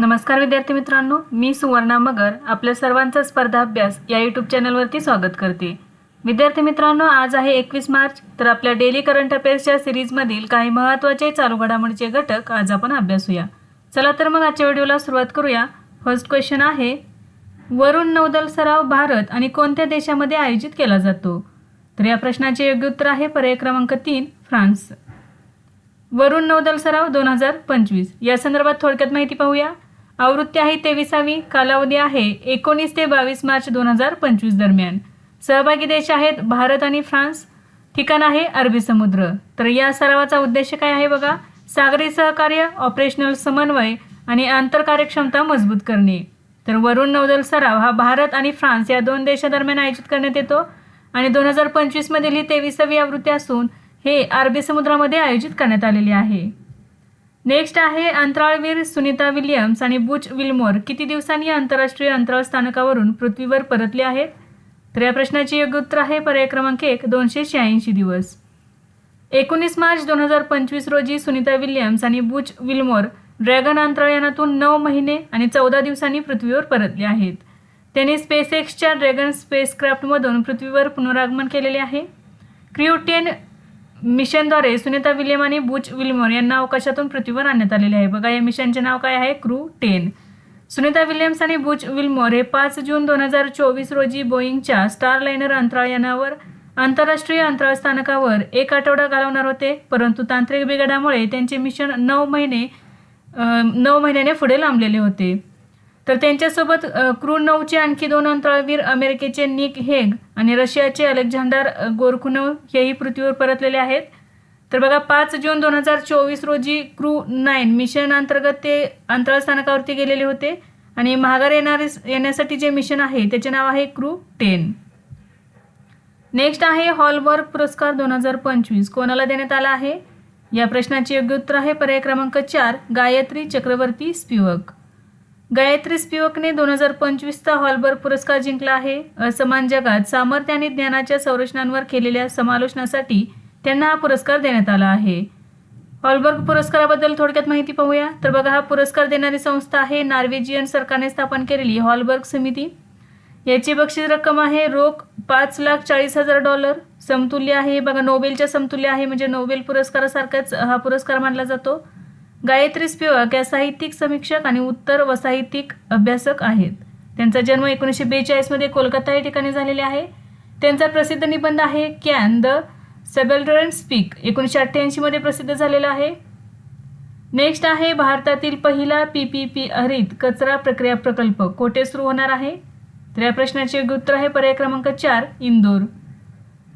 नमस्कार विद्यार्थी मित्रांनो मी सुवर्णा मगर आपल्या सर्वांचा स्पर्धा अभ्यास या यूट्यूब चॅनलवरती स्वागत करते. विद्यार्थी मित्रांनो आज आहे एकवीस मार्च तर आपल्या डेली करंट अफेअर्सच्या सिरीजमधील काही महत्त्वाचे चालू घडामोडीचे घटक आज आपण अभ्यासूया. चला तर मग आजच्या व्हिडिओला सुरुवात करूया. फर्स्ट क्वेश्चन आहे वरुण नौदल सराव भारत आणि कोणत्या देशामध्ये आयोजित केला जातो? तर या प्रश्नाचे योग्य उत्तर आहे पर्याय क्रमांक तीन फ्रान्स. वरुण नौदल सराव दोन हजार पंचवीस. या संदर्भात थोडक्यात माहिती पाहूया. आवृत्ती आहे तेविसावी कालावधी आहे एकोणीस ते बावीस मार्च दोन हजार पंचवीस दरम्यान. सहभागी देश आहेत भारत आणि फ्रान्स. ठिकाण आहे अरबी समुद्र. तर या सरावाचा उद्देश काय आहे बघा? सागरी सहकार्य ऑपरेशनल समन्वय आणि आंतर कार्यक्षमता मजबूत करणे. तर वरुण नौदल सराव हा भारत आणि फ्रान्स या दोन देशादरम्यान आयोजित करण्यात येतो. आणि दोन हजार पंचवीसमधील ही तेविसावी आवृत्ती असून हे अरबी समुद्रामध्ये आयोजित करण्यात आलेले आहे. नेक्स्ट आहे अंतराळवीर सुनीता विल्यम्स आणि बुच विल्मोर. किती दिवसांनी आंतरराष्ट्रीय अंतराळ स्थानकावरून पृथ्वीवर परतले आहेत? तर या प्रश्नाचे योग्य उत्तर आहे पर्याय क्रमांक एक दोनशे शहाऐंशी दिवस. एकोणीस मार्च दोन हजार पंचवीस रोजी सुनीता विल्यम्स आणि बुच विल्मोर ड्रॅगन अंतराळयानातून नऊ महिने आणि चौदा दिवसांनी पृथ्वीवर परतले आहेत. त्यांनी स्पेसएक्सच्या ड्रॅगन स्पेसक्राफ्टमधून पृथ्वीवर पुनरागमन केलेले आहे. क्रिओटेन मिशनद्वारे सुनीता विलियम आणि बुच विल्मोर यांना अवकाशातून पृथ्वीवर आणण्यात आलेले आहे. बघा या मिशनचे नाव काय आहे? Crew ten. सुनीता विल्यम्स आणि बुच विल्मोर हे पाच जून दोन हजार चोवीस रोजी बोईंगच्या स्टारलाइनर अंतराळयानावर आंतरराष्ट्रीय अंतराळ स्थानकावर एक आठवडा घालवणार होते. परंतु तांत्रिक बिघाडामुळे त्यांचे मिशन नऊ महिने नऊ महिन्याने पुढे लांबलेले होते. तर त्यांच्यासोबत क्रू नऊचे आणखी दोन अंतराळवीर अमेरिकेचे निक हेग आणि रशियाचे अलेक्झांडर गोरखुनव हेही पृथ्वीवर परतलेले आहेत. तर बघा पाच जून दोन हजार चोवीस रोजी क्रू नाईन मिशन अंतर्गत ते अंतराळ स्थानकावरती गेलेले होते आणि महागार येणारे येण्यासाठी जे मिशन आहे त्याचे नाव आहे क्रू टेन. नेक्स्ट आहे हॉलवर्क पुरस्कार दोन हजार पंचवीस. कोणाला देण्यात आला आहे? या प्रश्नाचे योग्य उत्तर आहे पर्याय क्रमांक चार गायत्री चक्रवर्ती स्पिवक. गायत्री स्पिवकने दोन हजार पंचवीसचा हॉलबर्ग पुरस्कार जिंकला आहे. असमान जगात सामर्थ्य आणि ज्ञानाच्या संरचनांवर केलेल्या समालोचनासाठी त्यांना हा पुरस्कार देण्यात आला आहे. हॉलबर्ग पुरस्काराबद्दल थोडक्यात माहिती पाहूया. तर बघा हा पुरस्कार देणारी संस्था आहे नॉर्वेजियन सरकारने स्थापन केलेली हॉलबर्ग समिती. याची बक्षीस रक्कम आहे रोख पाच लाख चाळीस हजार डॉलर. समतुल्य आहे बघा नोबेलच्या समतुल्य आहे म्हणजे नोबेल पुरस्कारासारखाच हा पुरस्कार मानला जातो. गायत्री स्पिवक या साहित्यिक समीक्षक आणि उत्तर व साहित्यिक अभ्यासक आहेत. त्यांचा जन्म एकोणीसशे बेचाळीसमध्ये कोलकाता या ठिकाणी झालेला आहे. त्यांचा प्रसिद्ध निबंध आहे कॅन द सबेल्ड्रन स्पीक एकोणीसशे अठ्ठ्याऐंशीमध्ये प्रसिद्ध झालेला आहे. नेक्स्ट आहे भारतातील पहिला पी पी पी हरित कचरा प्रक्रिया प्रकल्प कोठे सुरू होणार आहे? तर या प्रश्नाचे उत्तर आहे पर्याय क्रमांक चार इंदोर.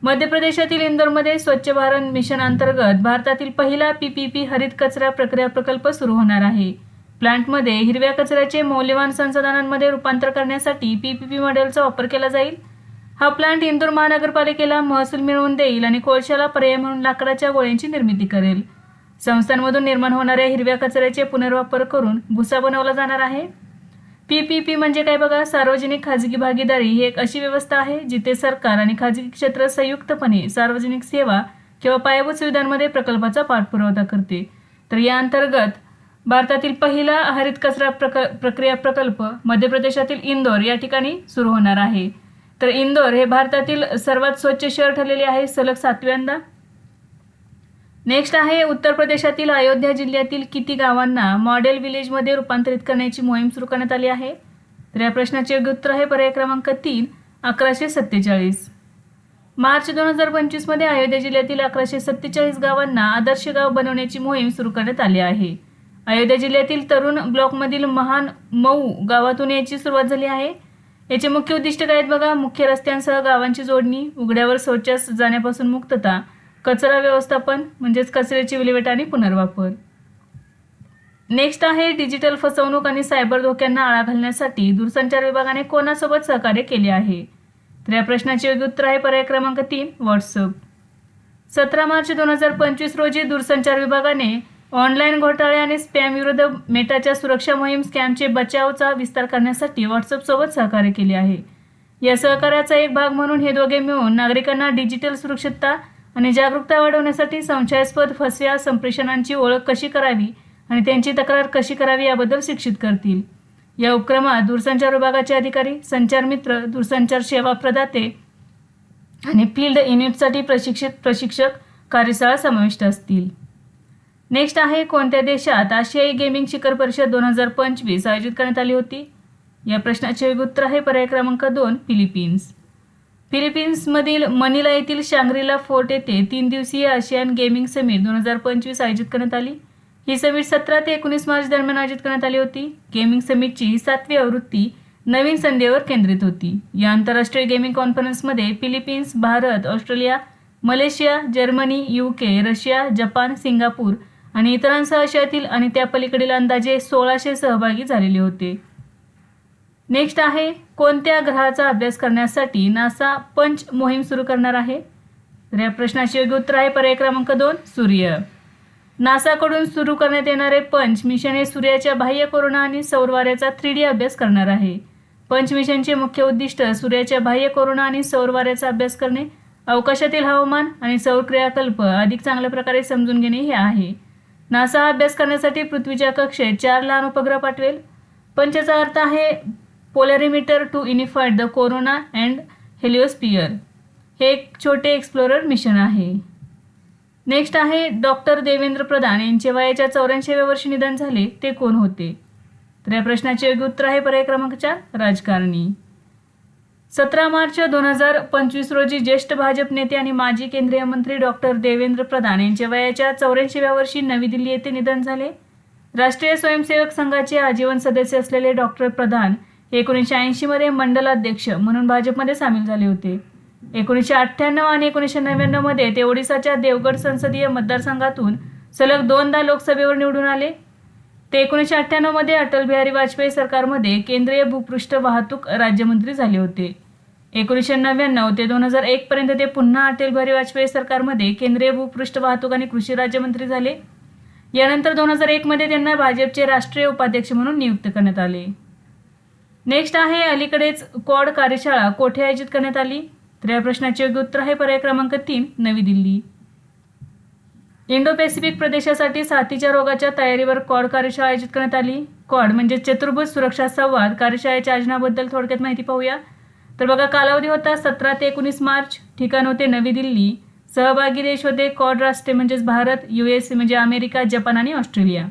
मध्य प्रदेशातील इंदोरमध्ये स्वच्छ भारत मिशन अंतर्गत भारतातील पहिला पी पी पी हरित कचरा प्रक्रिया प्रकल्प सुरू होणार आहे. प्लांटमध्ये हिरव्या कचऱ्याचे मौल्यवान संसाधनांमध्ये रूपांतर करण्यासाठी पी पी पी मॉडेलचा वापर केला जाईल. हा प्लांट इंदोर महानगरपालिकेला महसूल मिळवून देईल आणि कोळशाला पर्याय म्हणून लाकडाच्या गोळ्यांची निर्मिती करेल. संस्थांमधून निर्माण होणाऱ्या हिरव्या कचऱ्याचे पुनर्वापर करून भुसा बनवला जाणार आहे. पी पी पी म्हणजे काय बघा सार्वजनिक खाजगी भागीदारी ही एक अशी व्यवस्था आहे जिथे सरकार आणि खाजगी क्षेत्र संयुक्तपणे सार्वजनिक सेवा किंवा पायाभूत सुविधांमध्ये प्रकल्पाचा पाठपुरावा करते. तर या अंतर्गत भारतातील पहिला हरित कचरा प्रक प्रक्रिया प्रकल्प मध्य प्रदेशातील इंदोर या ठिकाणी सुरू होणार आहे. तर इंदोर हे भारतातील सर्वात स्वच्छ शहर ठरलेले आहे सलग सातव्यांदा. नेक्स्ट आहे उत्तर प्रदेशातील अयोध्या जिल्ह्यातील किती गावांना मॉडेल विलेजमध्ये रूपांतरित करण्याची मोहीम सुरू करण्यात आली आहे? तर या प्रश्नाचे योग्य उत्तर आहे पर्याय क्रमांक तीन अकराशे सत्तेचाळीस. मार्च दोन हजार पंचवीसमध्ये अयोध्या जिल्ह्यातील अकराशे सत्तेचाळीस गावांना आदर्श गाव बनवण्याची मोहीम सुरू करण्यात आली आहे. अयोध्या जिल्ह्यातील तरुण ब्लॉकमधील महान मऊ गावातून याची सुरुवात झाली आहे. याचे मुख्य उद्दिष्ट काय आहेत बघा? मुख्य रस्त्यांसह गावांची जोडणी उघड्यावर शौचास जाण्यापासून मुक्तता कचरा व्यवस्थापन म्हणजेच कचऱ्याची विल्हेवाट आणि पुनर्वापर. नेक्स्ट आहे डिजिटल फसवणूक आणि सायबर धोक्यांना आळा घालण्यासाठी दूरसंचार विभागाने कोणासोबत सहकार्य केले आहे? तर या प्रश्नाचे योग्य उत्तर आहे पर्याय क्रमांक तीन व्हॉट्सअप सतरा मार्च दोन हजार पंचवीस रोजी दूरसंचार विभागाने ऑनलाईन घोटाळे आणि स्पॅम विरुद्ध मेटाच्या सुरक्षा मोहीम स्कॅमचे बचावचा विस्तार करण्यासाठी व्हॉट्सअपसोबत सहकार्य केले आहे. या सहकार्याचा एक भाग म्हणून हे दोघे मिळून नागरिकांना डिजिटल सुरक्षितता आणि जागरूकता वाढवण्यासाठी संशयास्पद फसव्या संप्रेषणांची ओळख कशी करावी आणि त्यांची तक्रार कशी करावी याबद्दल शिक्षित करतील. या उपक्रमात दूरसंचार विभागाचे अधिकारी संचार मित्र दूरसंचार सेवा प्रदाते आणि फील्ड युनिटसाठी प्रशिक्षित प्रशिक्षक कार्यशाळा समाविष्ट असतील. नेक्स्ट आहे कोणत्या देशात आशियाई गेमिंग शिखर परिषद दोन हजार पंचवीस आयोजित करण्यात आली होती? या प्रश्नाचे उत्तर आहे. पर्याय क्रमांक दोन फिलिपिन्स. फिलिपिन्समधील मनिला येथील शांग्रीला फोर्ट येथे तीन दिवसीय आशियान गेमिंग समिट दोन हजार पंचवीस आयोजित करण्यात आली. ही समिट सतरा ते एकोणीस मार्च दरम्यान आयोजित करण्यात आली होती. गेमिंग समिटची ही सातवी आवृत्ती नवीन संधीवर केंद्रित होती. या आंतरराष्ट्रीय गेमिंग कॉन्फरन्समध्ये Philippines Bharat Australia Malaysia Germany UK Russia Japan Singapore आणि इतरांसह आशियातील आणि त्या पलीकडील अंदाजे सोळाशे सहभागी झालेले होते. नेक्स्ट आहे कोणत्या ग्रहाचा अभ्यास करण्यासाठी नासा पंच मोहीम सुरू करणार आहे? तर या प्रश्नाचे योग्य उत्तर आहे पर्याय क्रमांक दोन सूर्य. नासाकडून सुरू करण्यात येणारे पंच मिशन हे सूर्याच्या बाह्य कोरोना आणि सौरवाऱ्याचा थ्री डी अभ्यास करणार आहे. पंच मिशनचे मुख्य उद्दिष्ट सूर्याच्या बाह्य कोरोना आणि सौरवाऱ्याचा अभ्यास करणे अवकाशातील हवामान आणि सौर क्रियाकल्प अधिक चांगल्या प्रकारे समजून घेणे हे आहे. नासा अभ्यास करण्यासाठी पृथ्वीच्या कक्षेत चार लहान उपग्रह पाठवेल. पंचचा अर्थ आहे polarimeter to unified the corona and heliosphere. हे एक छोटे एक्सप्लोरर मिशन आहे. नेक्स्ट आहे डॉक्टर देवेंद्र प्रधान यांचे वयाच्या चौऱ्याऐंशीव्या वर्षी निधन झाले ते कोण होते? तर या प्रश्नाचे योग्य उत्तर आहे पर्याय क्रमांक चार राजकारणी. सतरा मार्च दोन हजार पंचवीस रोजी ज्येष्ठ भाजप नेते आणि माजी केंद्रीय मंत्री डॉक्टर देवेंद्र प्रधान यांच्या वयाच्या चौऱ्याऐंशीव्या वर्षी नवी दिल्ली येथे निधन झाले. राष्ट्रीय स्वयंसेवक संघाचे आजीवन सदस्य असलेले डॉक्टर प्रधान एकोणीसशे ऐंशीमध्ये मंडलाध्यक्ष म्हणून भाजपमध्ये सामील झाले होते. एकोणीसशे अठ्ठ्याण्णव आणि एकोणीसशे नव्याण्णवमध्ये ते ओडिसाच्या देवगड संसदीय मतदारसंघातून सलग दोनदा लोकसभेवर निवडून आले. ते एकोणीसशे अठ्ठ्याण्णवमध्ये अटल बिहारी वाजपेयी सरकारमध्ये केंद्रीय भूपृष्ठ वाहतूक राज्यमंत्री झाले होते. एकोणीसशे नव्याण्णव ते दोन हजार एकपर्यंत ते पुन्हा अटल बिहारी वाजपेयी सरकारमध्ये केंद्रीय भूपृष्ठ वाहतूक आणि कृषी राज्यमंत्री झाले. यानंतर दोन हजार एकमध्ये त्यांना भाजपचे राष्ट्रीय उपाध्यक्ष म्हणून नियुक्त करण्यात आले. नेक्स्ट आहे अलीकडेच क्वाड कार्यशाळा कोठे आयोजित करण्यात आली? तर या प्रश्नाचे योग्य उत्तर आहे पर्याय क्रमांक तीन नवी दिल्ली. इंडो पॅसिफिक प्रदेशासाठी साथीच्या रोगाच्या तयारीवर कॉड कार्यशाळा आयोजित करण्यात आली. कॉड म्हणजे चतुर्भुज सुरक्षा संवाद कार्यशाळेच्या आयोजनाबद्दल थोडक्यात माहिती पाहूया. तर बघा कालावधी होता सतरा ते एकोणीस मार्च ठिकाण होते नवी दिल्ली. सहभागी देश होते कॉड राष्ट्रे म्हणजेच भारत यू एस म्हणजे अमेरिका जपान आणि ऑस्ट्रेलिया.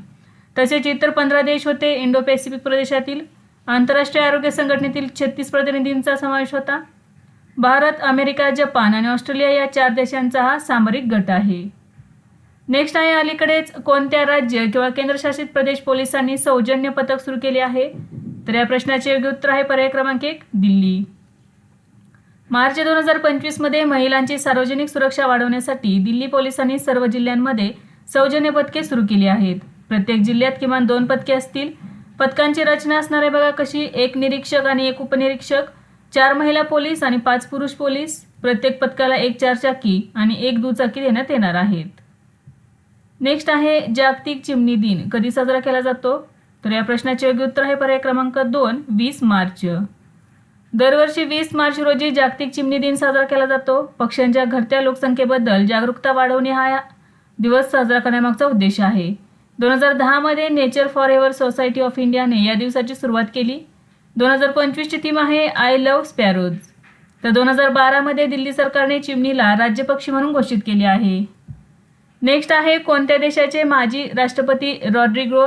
तसेच इतर पंधरा देश होते इंडो पॅसिफिक प्रदेशातील. आंतरराष्ट्रीय आरोग्य संघटनेतील छत्तीस प्रतिनिधींचा समावेश होता. भारत अमेरिका जपान आणि ऑस्ट्रेलिया या चार देशांचा हा सामरिक गट आहे. नेक्स्ट आहे अलीकडेच कोणत्या राज्य किंवा केंद्रशासित प्रदेश पोलिसांनी सौजन्य पथक सुरू केले आहे? तर या प्रश्नाचे योग्य उत्तर आहे पर्याय क्रमांक एक दिल्ली. मार्च दोन हजार पंचवीसमध्ये महिलांची सार्वजनिक सुरक्षा वाढवण्यासाठी दिल्ली पोलिसांनी सर्व जिल्ह्यांमध्ये सौजन्य पथके सुरू केली आहेत. प्रत्येक जिल्ह्यात किमान दोन पथके असतील. पथकांची रचना असणार आहे बघा कशी एक निरीक्षक आणि एक उपनिरीक्षक चार महिला पोलीस आणि पाच पुरुष पोलीस प्रत्येक पथकाला एक चारचाकी आणि एक दुचाकी देण्यात येणार आहेत. नेक्स्ट आहे जागतिक चिमणी दिन. कधी साजरा केला जातो? तर या प्रश्नाचे योग्य उत्तर आहे पर्याय क्रमांक दोन वीस मार्च. दरवर्षी वीस मार्च रोजी जागतिक चिमणी दिन साजरा केला जातो. पक्ष्यांच्या घटत्या लोकसंख्येबद्दल जागरूकता वाढवणे हा दिवस साजरा करण्यामागचा उद्देश आहे. दोन हजार दहामध्ये nature for ever society of इंडियाने या दिवसाची सुरुवात केली. दोन हजार पंचवीसची थीम आहे आय लव्ह स्पॅरोज. तर दोन हजार बारामध्ये दिल्ली सरकारने चिमणीला राज्यपक्षी म्हणून घोषित केले आहे. नेक्स्ट आहे कोणत्या देशाचे माजी राष्ट्रपती रॉड्रिगो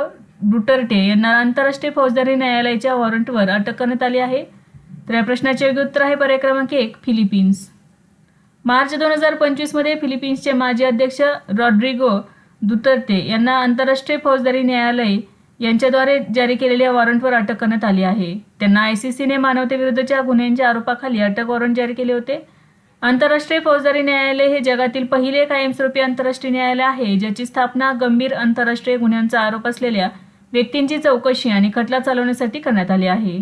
डुटर्टे यांना आंतरराष्ट्रीय फौजदारी न्यायालयाच्या वॉरंटवर अटक करण्यात आली आहे? तर या प्रश्नाचे योग्य उत्तर आहे पर्याय क्रमांक एक फिलिपिन्स. मार्च दोन हजार पंचवीसमध्ये फिलिपिन्सचे माजी अध्यक्ष रॉड्रिगो दुतर्ते यांना आंतरराष्ट्रीय फौजदारी न्यायालय यांच्याद्वारे जारी केलेल्या वॉरंटवर अटक करण्यात आली आहे. त्यांना आय सी सीने मानवतेविरुद्धच्या गुन्ह्यांच्या आरोपाखाली अटक वॉरंट जारी केले होते. आंतरराष्ट्रीय फौजदारी न्यायालय हे जगातील पहिले कायमस्वरूपी आंतरराष्ट्रीय न्यायालय आहे ज्याची स्थापना गंभीर आंतरराष्ट्रीय गुन्ह्यांचा आरोप असलेल्या व्यक्तींची चौकशी आणि खटला चालवण्यासाठी करण्यात आली आहे.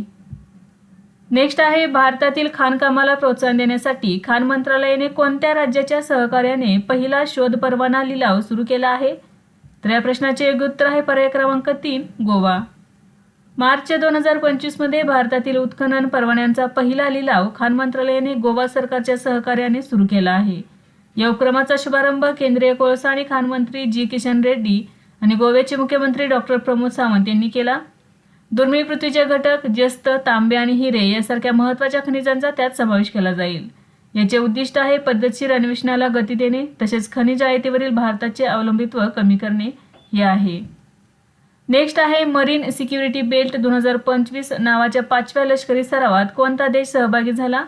नेक्स्ट आहे भारतातील खाणकामाला प्रोत्साहन देण्यासाठी खाण मंत्रालयाने कोणत्या राज्याच्या सहकार्याने पहिला शोध परवाना लिलाव सुरू केला आहे? तर या प्रश्नाचे योग्य उत्तर आहे पर्याय क्रमांक तीन गोवा. मार्च दोन हजार पंचवीसमध्ये भारतातील उत्खनन परवान्यांचा पहिला लिलाव खाण मंत्रालयाने गोवा सरकारच्या सहकार्याने सुरू केला आहे. या उपक्रमाचा शुभारंभ केंद्रीय कोळसा आणि खाण मंत्री जी किशन रेड्डी आणि गोव्याचे मुख्यमंत्री डॉक्टर प्रमोद सावंत यांनी केला. दुर्मिळ पृथ्वीचे घटक जस्त तांबे आणि हिरे यासारख्या महत्त्वाच्या खनिजांचा त्यात समावेश केला जाईल. याचे उद्दिष्ट आहे पद्धतशीर अन्वेषणाला गती देणे तसेच खनिज आयातीवरील भारताचे अवलंबित्व कमी करणे हे आहे. नेक्स्ट आहे मरीन सिक्युरिटी बेल्ट दोन हजार पंचवीस नावाच्या पाचव्या लष्करी सरावात कोणता देश सहभागी झाला?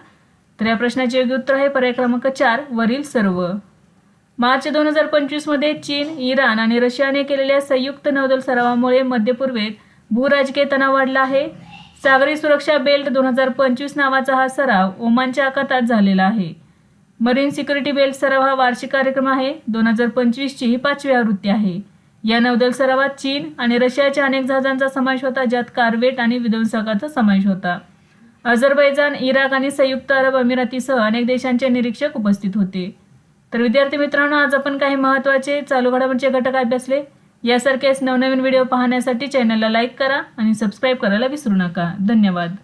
तर या प्रश्नाचे योग्य उत्तर आहे पर्याय क्रमांक चार वरील सर्व. मार्च दोन हजार पंचवीसमध्ये चीन इराण आणि रशियाने केलेल्या संयुक्त नौदल सरावामुळे मध्यपूर्वेत भूराजकीय तणाव वाढला आहे. सागरी सुरक्षा बेल्ट दोन हजार पंचवीस नावाचा हा सराव ओमानच्या आखातात झालेला आहे. मरीन सिक्युरिटी बेल्ट सराव हा वार्षिक कार्यक्रम आहे. दोन हजार पंचवीसची ही पाचवी आवृत्ती आहे. या नौदल सरावात चीन आणि रशियाच्या अनेक जहाजांचा समावेश होता ज्यात कार्वेट आणि विध्वंसकाचा समावेश होता. अझरबैजान इराक आणि संयुक्त अरब अमिरातीसह अनेक देशांचे निरीक्षक उपस्थित होते. तर विद्यार्थी मित्रांनो आज आपण काही महत्त्वाचे चालू घडामोडीचे घटक अभ्यासले. यासारखेच नवनवीन व्हिडिओ पाहण्यासाठी चॅनलला लाईक करा आणि सबस्क्राईब करायला विसरू नका. धन्यवाद.